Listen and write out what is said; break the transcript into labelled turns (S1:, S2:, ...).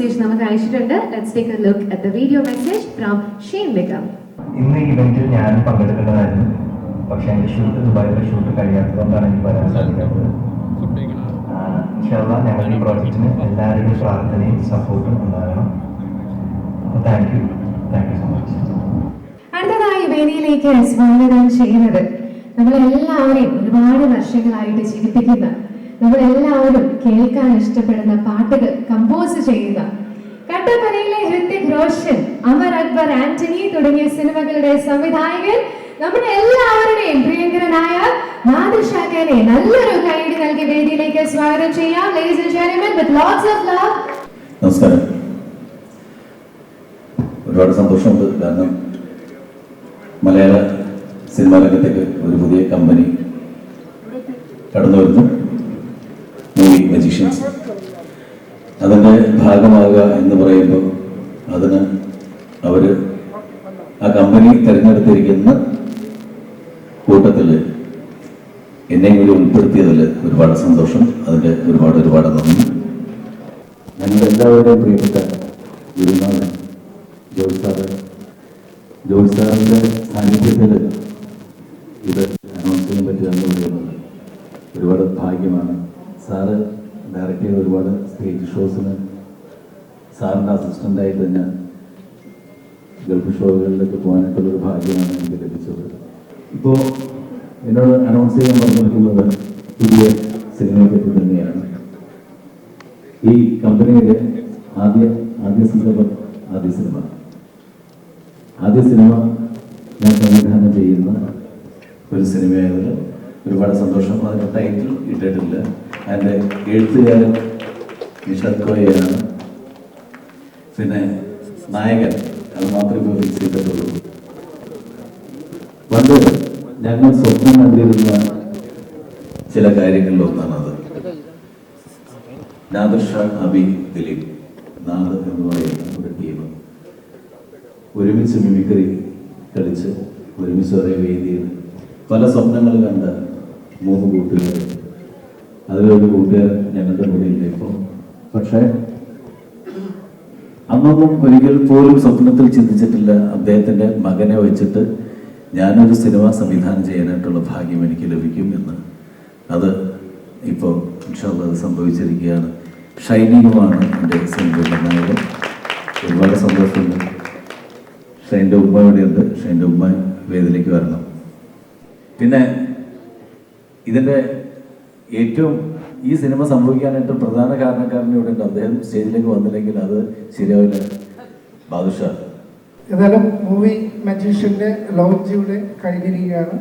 S1: Message നമുക്ക് അയച്ചിട്ടുണ്ട്. Let's take a look at the video message from Shane Begum
S2: ഇന്ന് ഇവന്റിൽ ഞാൻ പങ്കെടുക്കേണ്ടതായിരുന്നു. പക്ഷേ എന്റെ ഷൂട്ട് ദുബായിലെ ഷൂട്ട് കഴിയാത്തതുകൊണ്ടാണ് എനിക്ക് വരാൻ സാധിക്കാത്തത്. ഇൻഷാ ഇൻഷാല്ലാ ഞങ്ങളുടെ ഈ പ്രോജക്റ്റിന് എല്ലാവരുടെയും പ്രാർത്ഥനയും സപ്പോർട്ടും ഉണ്ടാകണം. അപ്പോൾ thank you thank you so much
S1: അടുത്തതായി വേദിയിലേക്ക് സ്വാഗതം ചെയ്യുന്നത് നമ്മളെല്ലാവരെയും ഒരുപാട് വർഷങ്ങളായിട്ട് ജീവിപ്പിക്കുന്ന നമ്മളെല്ലാവരും കേൾക്കാൻ ഇഷ്ടപ്പെടുന്ന പാട്ടുകൾ കമ്പോസ് ചെയ്യുക. കട്ടപ്പനയിലെ ഹൃത്തിക് റോഷൻ അമർ അക്ബർ ആന്റണി തുടങ്ങിയ സിനിമകളുടെ സംവിധായകൻ നമ്മുടെ എല്ലാവരുടെയും പ്രിയങ്കരനായ നാദിഷാഖനെ നല്ലൊരു കൈയടി നൽകി വേദിയിലേക്ക് സ്വാഗതം ചെയ്യാം. Ladies and with lots of love.
S3: നമസ്കാരം. ഒരുപാട് സന്തോഷമുണ്ട്. കാരണം മലയാള സിനിമാ രംഗത്തേക്ക് ഒരു പുതിയ കമ്പനി കടന്നു വരുന്നു മൂവി മജീഷ്യൻസ് അതിന്റെ ഭാഗമാകുക എന്ന് പറയുമ്പോൾ അതിന് അവർ ആ കമ്പനി തിരഞ്ഞെടുത്തിരിക്കുന്ന കൂട്ടത്തിൽ എന്നെയും കൂടി ഉൾപ്പെടുത്തിയതിൽ ഒരുപാട് സന്തോഷം. അതിന്റെ ഒരുപാട് ഒരുപാട് നന്ദി. ഞങ്ങൾ എല്ലാവരുടെയും പ്രിയപ്പെട്ട ഗുരുനാഥൻ ജോൽ സാറ്. സാന്നിധ്യത്തിൽ ഇത് അനൗൺസ് ചെയ്യാൻ പറ്റുക എന്ന് പറയുന്നത് ഒരുപാട് ഭാഗ്യമാണ്. സാറ് ഡയറക്റ്റ് ചെയ്ത ഒരുപാട് സ്റ്റേജ് ഷോസിന് സാറിന്റെ അസിസ്റ്റന്റായിട്ട് തന്നെ ഗൾഫ് ഷോകളിലേക്ക് പോകാനായിട്ടുള്ള ഒരു ഭാഗ്യമാണ് എനിക്ക് ലഭിച്ചത്. ഇപ്പോൾ എന്നോട് അനൗൺസ് ചെയ്യാൻ പറഞ്ഞിരിക്കുന്നത് പുതിയ സിനിമയെ പറ്റി തന്നെയാണ്. ഈ കമ്പനിയുടെ ആദ്യ ആദ്യ സംരംഭം ആദ്യ സിനിമ. ആദ്യ സിനിമ ഞാൻ സംവിധാനം ചെയ്യുന്ന ഒരു സിനിമയായതിൽ ഒരുപാട് സന്തോഷം. അതിന്റെ ടൈറ്റിൽ ഇട്ടിട്ടില്ല അതിന്റെ എഴുത്തുകാരൻ നിഷാദ് കോയയാണ്. പിന്നെ നായകൻ അത് മാത്രമേ ഫിക്സ് ചെയ്തിട്ടുള്ളൂ. പണ്ട് ഞങ്ങൾ സ്വപ്നം കണ്ടിരുന്ന ചില കാര്യങ്ങളിൽ ഒന്നാണത് നാദർ ഷാ അബി ദിലീപ് നാദ് എന്ന് പറയുന്ന ഒരു ടീം ഒരുമിച്ച് മിമിക്രി കളിച്ച് ഒരുമിച്ച് ഒരേ വേദിയിൽ പല സ്വപ്നങ്ങൾ കണ്ട മൂന്ന് കൂട്ടുകാർ. അതിലൊരു കൂട്ടുകാർ ഞങ്ങളുടെ കൂടെ ഇല്ല ഇപ്പോൾ പക്ഷേ അന്നൊന്നും ഒരിക്കൽ പോലും സ്വപ്നത്തിൽ ചിന്തിച്ചിട്ടില്ല അദ്ദേഹത്തിന്റെ മകനെ വെച്ചിട്ട് ഞാനൊരു സിനിമ സംവിധാനം ചെയ്യാനായിട്ടുള്ള ഭാഗ്യം എനിക്ക് ലഭിക്കും എന്ന്. അത് ഇപ്പോൾ ഇൻഷാല്ല അത് സംഭവിച്ചിരിക്കുകയാണ്. ഷൈനിയുമാണ് എന്റെ സിനിമയുടെ ഒരുപാട് സന്തോഷമുണ്ട്. ഷൈന്റെ ഉമ്മ ഇവിടെയുണ്ട്. ഷൈന്റെ ഉമ്മ വേദിയിലേക്ക് വരണം. പിന്നെ ഇതിന്റെ ഏറ്റവും ഈ സിനിമ സംഭവിക്കാനായിട്ട് പ്രധാന കാരണക്കാരൻ ഇവിടെ ഉണ്ട്. അദ്ദേഹം സ്റ്റേജിലേക്ക് വന്നില്ലെങ്കിൽ അത് ശരിയാവില്ല. ബാദുഷ.
S4: ഏതായാലും മൂവി മജീഷ്യന്റെ ലോഞ്ച് ഇവിടെ കഴിഞ്ഞിരിക്കുകയാണ്.